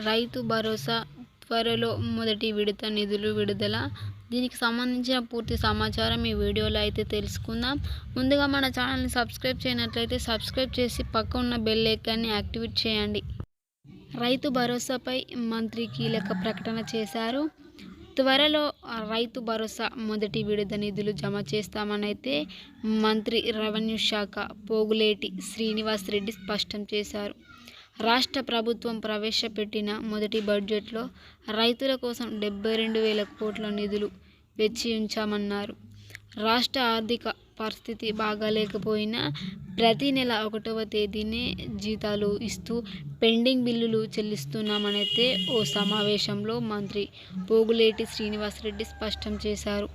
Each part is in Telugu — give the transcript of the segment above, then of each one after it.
రైతు భరోసా త్వరలో మొదటి విడత నిధులు విడుదల. దీనికి సంబంధించిన పూర్తి సమాచారం ఈ వీడియోలో అయితే తెలుసుకుందాం. ముందుగా మన ఛానల్ని సబ్స్క్రైబ్ చేయనట్లయితే సబ్స్క్రైబ్ చేసి పక్క ఉన్న బెల్ ఐకాన్ని యాక్టివేట్ చేయండి. రైతు భరోసాపై మంత్రి కీలక ప్రకటన చేశారు. త్వరలో రైతు భరోసా మొదటి విడత నిధులు జమ చేస్తామనైతే మంత్రి రెవెన్యూ శాఖ పోగులేటి శ్రీనివాస్ రెడ్డి స్పష్టం చేశారు. రాష్ట్ర ప్రభుత్వం ప్రవేశపెట్టిన మొదటి బడ్జెట్లో రైతుల కోసం డెబ్బై రెండు వేల కోట్ల నిధులు వెచ్చించామన్నారు రాష్ట్ర ఆర్థిక పరిస్థితి బాగాలేకపోయినా ప్రతి నెల ఒకటవ తేదీనే జీతాలు ఇస్తూ పెండింగ్ బిల్లులు చెల్లిస్తున్నామనైతే ఓ సమావేశంలో మంత్రి పోగులేటి శ్రీనివాసరెడ్డి స్పష్టం చేశారు.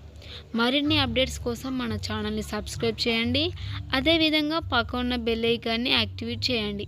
మరిన్ని అప్డేట్స్ కోసం మన ఛానల్ని సబ్స్క్రైబ్ చేయండి. అదేవిధంగా పక్క ఉన్న బెల్ ఐకాన్ని యాక్టివేట్ చేయండి.